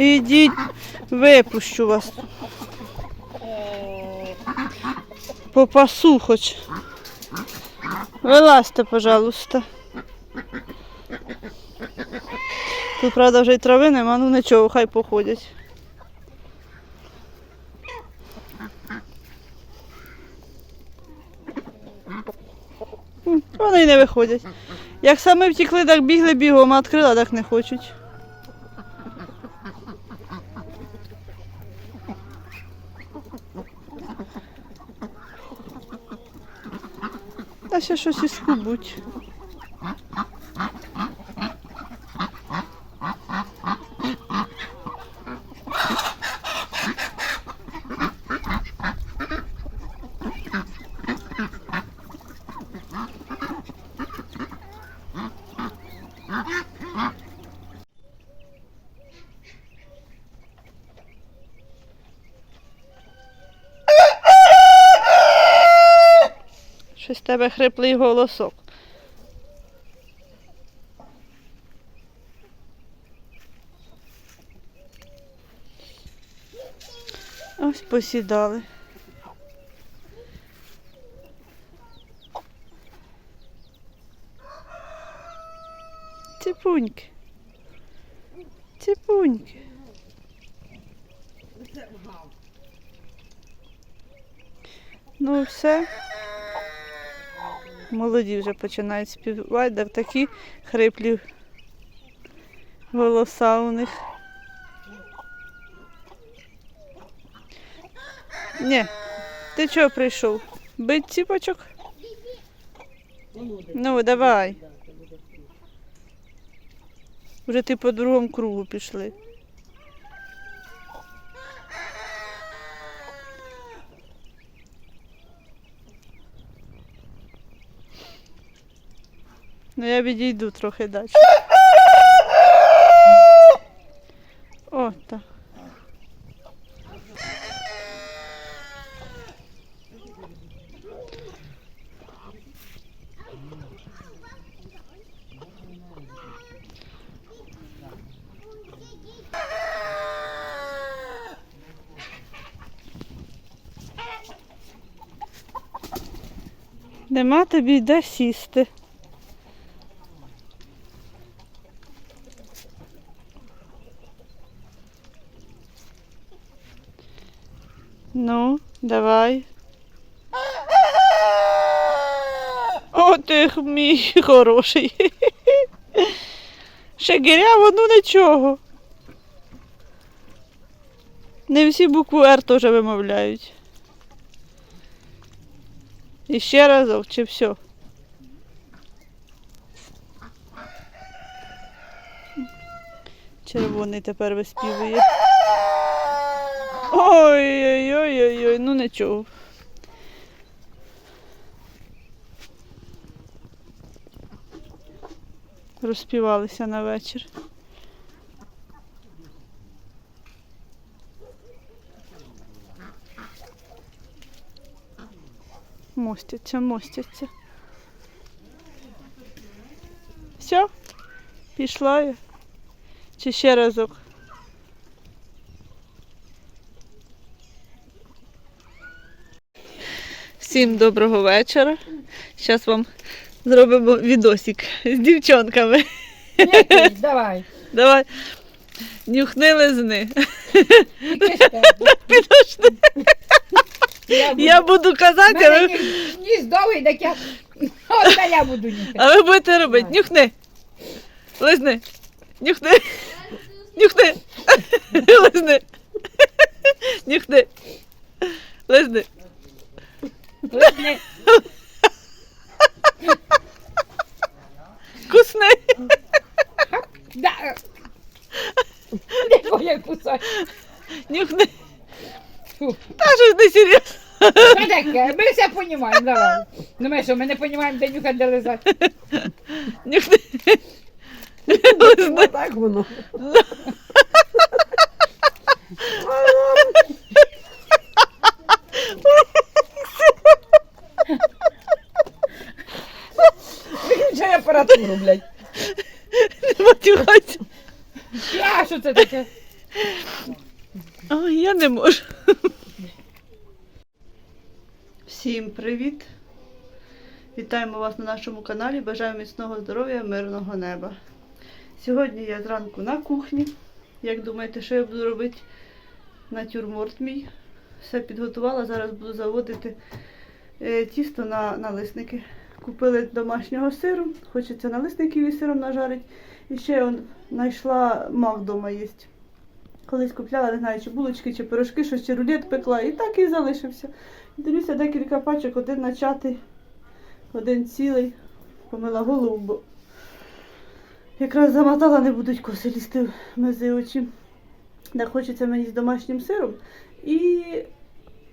Ідіть, випущу вас. Попасу хоч. Вилазьте, пожалуйста. Тут, правда, вже й трави нема, ну нічого, хай походять. Вони й не виходять. Як саме втікли, так бігли бігом, а відкрила, так не хочуть. Ще щось і Щось в тебе хриплий голосок. Ось посідали. Ціпуньки. Ціпуньки. Ну все. Молоді вже починають співати, так такі хриплі голоса у них. Ні, ти чого прийшов? Бить ціпочок? Ну, давай. Вже ти по другому кругу пішли. Ну я відійду трохи далі. О, так. Нема тобі де сісти. Ну, давай. О, ти мій хороший. Ще гіряво, ну нічого. Не всі букву Р теж вимовляють. І ще разок, чи все? Червоний тепер виспівує. Ой-ой-ой-ой, ну нічого. Розпівалися на вечір. Мостяться, мостяться. Все? Пішла я? Чи ще разок? Всім доброго вечора. Зараз вам зробимо відосик з дівчонками. Ні, давай. Давай. Нюхни лизни. Підожди. Я буду... Я буду казати, а ви, ніс- довгий, так я... От я буду нюхати. а ви будете робити. Нюхни. Лизни. Нюхни. Нюхни. Лизни. Нюхни. Лизни. Кусни. Да. Не твоє кусок. Нюхни. Фу. Та щось не серйозно. Таке? Ми все розуміємо, давай. Ну ми що, ми не розуміємо, де нюхати, де лизати. Нюхни. Лизни. Так воно. Апаратуру, блядь. Не матюгайся. А що це таке? Ой, я не можу. Всім привіт! Вітаємо вас на нашому каналі. Бажаю міцного здоров'я, мирного неба. Сьогодні я зранку на кухні. Як думаєте, що я буду робити? Натюрморт мій. Все підготувала. Зараз буду заводити е, тісто на налисники. Купили домашнього сиру, хочеться налисників із сиром нажарити. І ще он, знайшла мак вдома є. Колись купляла, не знаю, чи булочки, чи пирожки, щось чи рулет пекла, і так і залишився. Дивлюся, декілька пачок, один начатий, один цілий. Помила голову, бо якраз замотала, не будуть коси лізти мези очі. Так хочеться мені з домашнім сиром і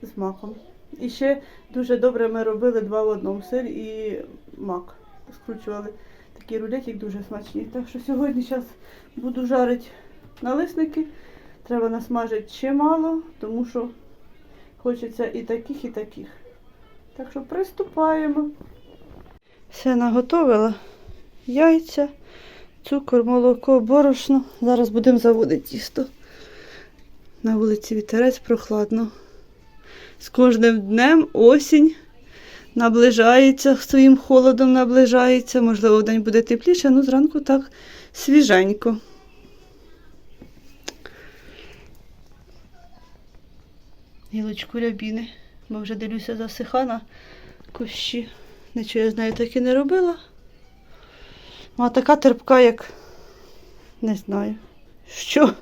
з маком. І ще дуже добре ми робили два в одному сир і мак. Скручували такий рулетик дуже смачний. Так що сьогодні зараз буду жарити налисники. Треба насмажити чимало, тому що хочеться і таких, і таких. Так що приступаємо. Все наготовила. Яйця, цукор, молоко, борошно. Зараз будемо заводити тісто. На вулиці вітерець прохладно. З кожним днем осінь наближається, своїм холодом наближається. Можливо, в день буде тепліше, ну зранку так свіженько. Гілочку рябіни, бо вже дивлюся засиха на кущі. Нічого я з нею так і не робила. Ну, А така терпка, як не знаю, що.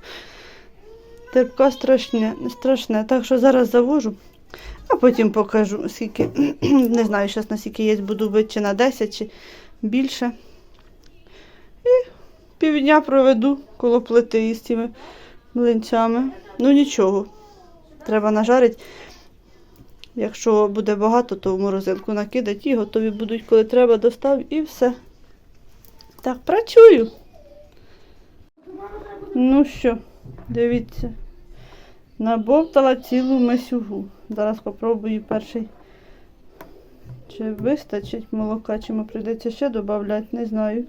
Терпка страшне, страшне. Так що зараз завожу, а потім покажу, скільки. Не знаю, зараз на скільки є, буду бити чи на 10, чи більше. І півдня проведу коло плити із цими млинцями. Ну нічого. Треба нажарити. Якщо буде багато, то в морозилку накидати і готові будуть, коли треба, достав і все. Так, працюю. Ну що, дивіться. Набовтала цілу месюгу. Зараз попробую перший. Чи вистачить молока, чи ми прийдеться ще додати, не знаю.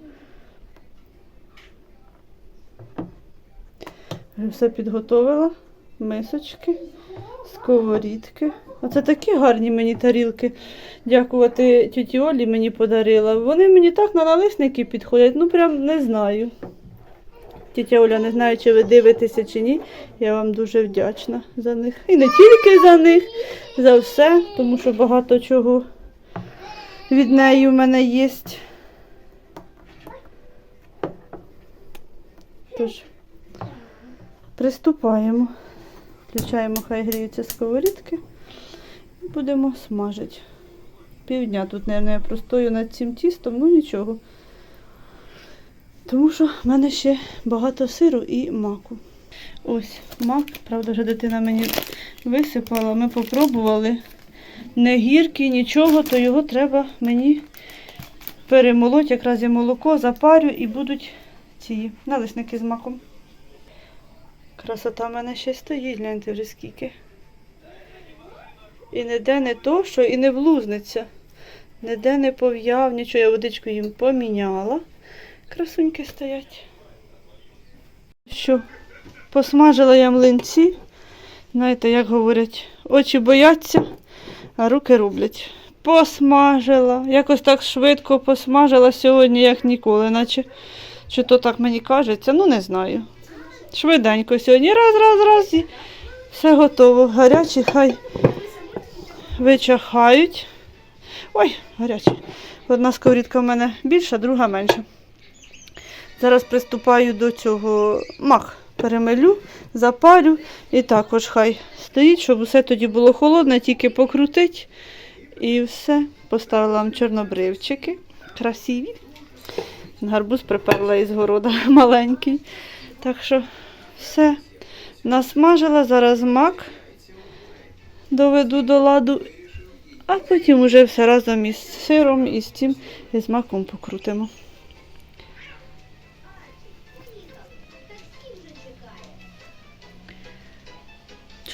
Все підготовила. Мисочки, сковорідки. Оце такі гарні мені тарілки. Дякувати тіті Олі мені подарила. Вони мені так на налисники підходять, ну прям не знаю. Тітя Оля, не знаю, чи ви дивитеся чи ні. Я вам дуже вдячна за них. І не тільки за них, за все, тому що багато чого від неї в мене є. Тож, приступаємо. Включаємо, хай гріються сковорідки і будемо смажити. Півдня тут, мабуть, я простою над цим тістом, ну нічого. Тому що в мене ще багато сиру і маку. Ось мак, правда, вже дитина мені висипала, ми попробували. Не гіркий, нічого, то його треба мені перемолоть, якраз я молоко запарю і будуть ці налисники з маком. Красота в мене ще стоїть, гляньте вже скільки. І ніде не то, що і не влузниться. Ніде не пов'яв, нічого, я водичку їм поміняла. Красуньки стоять. Що, посмажила я млинці. Знаєте, як говорять, очі бояться, а руки роблять. Посмажила. Якось так швидко посмажила сьогодні, як ніколи, наче чи то так мені кажеться, ну не знаю. Швиденько сьогодні. Раз, раз, раз і все готово. Гарячі хай вичахають. Ой, гарячі. Одна сковорідка в мене більша, друга менша. Зараз приступаю до цього мах. Перемелю, запалю і також хай стоїть, щоб усе тоді було холодне, тільки покрутить. І все. Поставила вам чорнобривчики. Красиві. Гарбуз приперла із города маленький. Так що все насмажила, зараз мак доведу до ладу, а потім уже все разом із сиром і з цим і з маком покрутимо.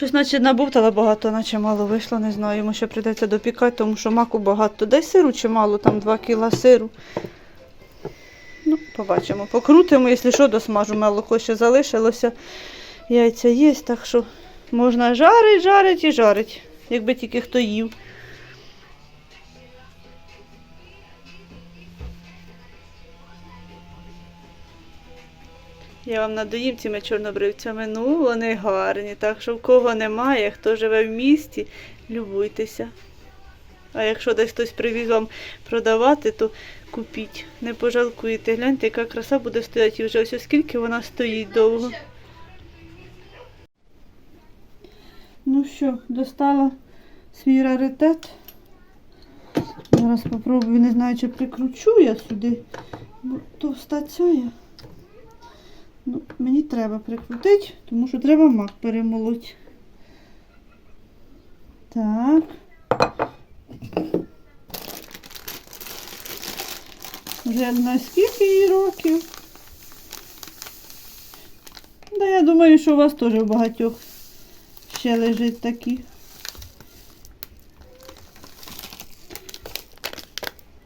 Щось наче набовтала багато, наче мало вийшло, не знаю. Йому ще прийдеться допікати, тому що маку багато. Дай сиру чи мало, там 2 кіла сиру. Ну, побачимо. Покрутимо, якщо що, досмажу. Молоко ще залишилося. Яйця є, так що можна жарить, жарить і жарить, якби тільки хто їв. Я вам надоїм цими чорнобривцями. Ну, вони гарні. Так що в кого немає, хто живе в місті, любуйтеся. А якщо десь хтось привіз вам продавати, то купіть. Не пожалкуєте. Гляньте, яка краса буде стояти. І вже ось оскільки вона стоїть довго. Ну що, достала свій раритет. Зараз спробую, не знаю, чи прикручу я сюди, бо товста ця я. Ну, мені треба прикрутити, тому що треба мак перемолоти. Так. Вже знаю, скільки їй років. Да, я думаю, що у вас теж у багатьох ще лежить такі.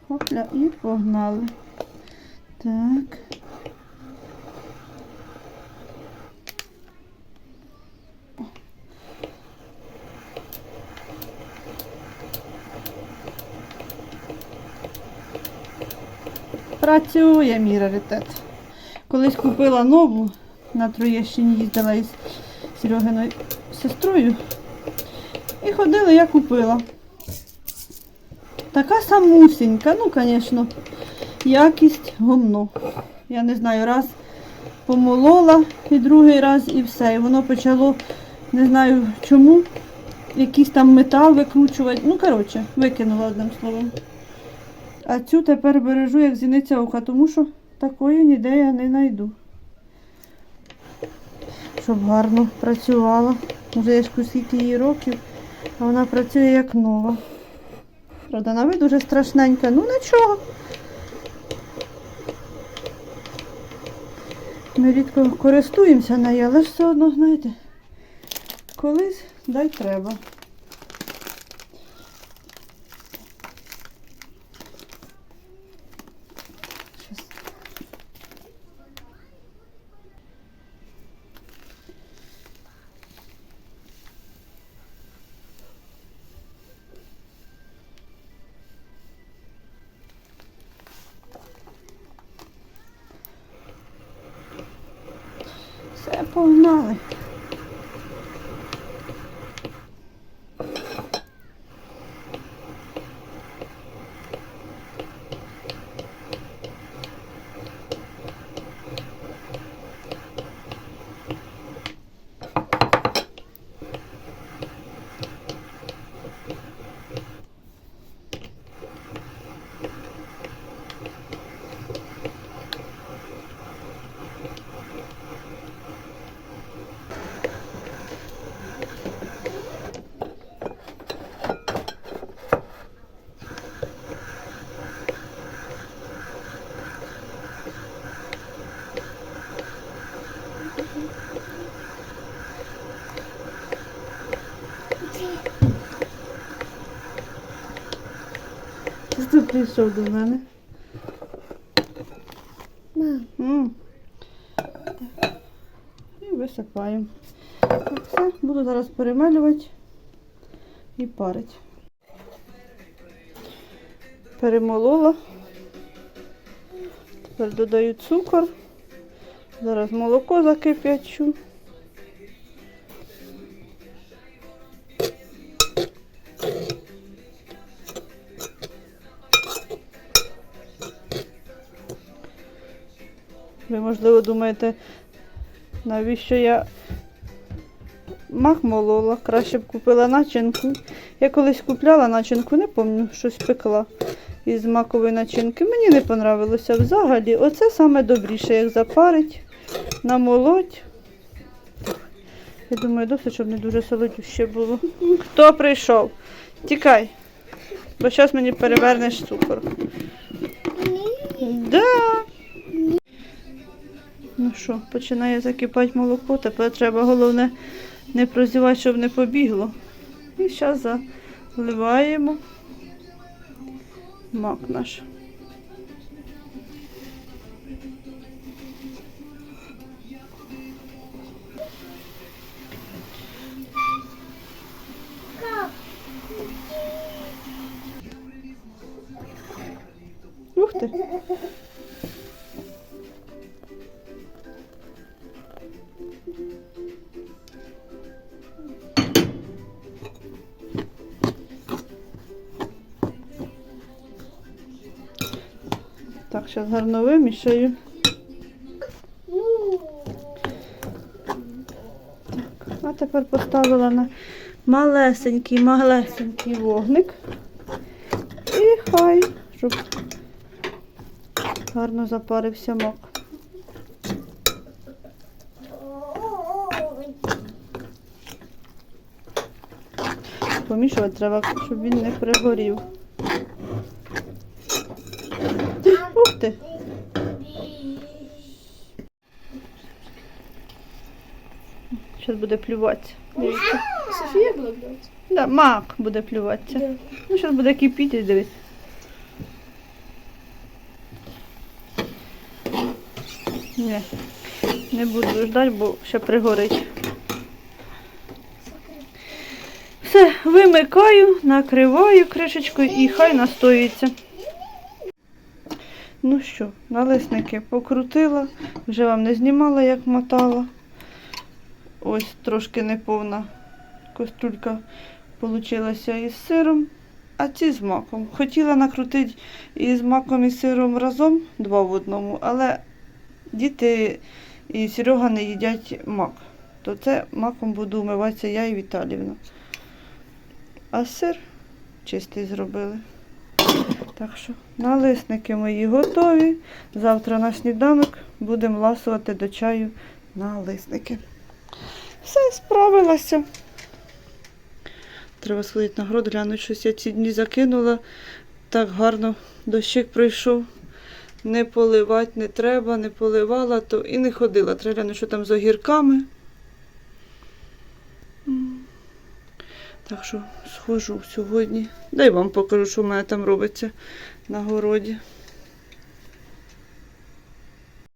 Хопля і погнали. Так. Працює мій раритет. Колись купила нову, на Троєщині їздила із Серегиною сестрою. І ходили, я купила. Така самусінька, ну, звісно, якість гомно. Я не знаю, раз помолола і другий раз і все. І воно почало, не знаю чому, якийсь там метал викручувати. Ну, коротше, викинула одним словом. А цю тепер бережу як зіниця ока, тому що такої ніде я не знайду. Щоб гарно працювала. Вже я ж скільки її років, а вона працює як нова. Правда, на вид дуже страшненька, ну нічого. Ми рідко користуємося нею, але ж все одно, знаєте, колись дай треба. Все, тут прийшов до мене. М. І висипаємо. Так, все, буду зараз перемелювати і парити. Перемолола. Тепер додаю цукор. Зараз молоко закип'ячу. Ви, можливо, думаєте, навіщо я мак молола? Краще б купила начинку. Я колись купляла начинку, не пам'ятаю, щось пекла із макової начинки. Мені не понравилося взагалі. Оце саме добріше, як запарить, намолоть. Я думаю, досить, щоб не дуже солодюще було. Хто прийшов? Тікай. Бо зараз мені перевернеш цукор. Да. Ну що, починає закипати молоко, тепер треба головне не прозівати, щоб не побігло. І зараз заливаємо мак наш. Зараз гарно вимішаю. Так, а тепер поставила на малесенький, малесенький вогник. І хай, щоб гарно запарився мак. Помішувати треба, щоб він не пригорів. Ух ти! Зараз буде плюватися. Дивіться. Софія була блядь? Да, мак буде плюватися. Ну, зараз буде кипіти, дивись. Ні, не буду ждати, бо ще пригорить. Все, вимикаю, накриваю кришечкою і хай настоюється. Ну що, налисники покрутила, вже вам не знімала, як мотала. Ось трошки неповна каструлька получилася із сиром, а ці з маком. Хотіла накрутити і з маком і сиром разом два в одному, але діти і Серега не їдять мак. То це маком буду умиватися я і Віталівна. А сир чистий зробили. Так що налисники мої готові. Завтра на сніданок будемо ласувати до чаю налисники. Все, справилася. Треба сходити на город, глянути, щось я ці дні закинула. Так гарно дощик пройшов. Не поливати не треба, не поливала, то і не ходила. Треба глянути, що там з огірками. Так що схожу сьогодні. Дай вам покажу, що в мене там робиться на городі.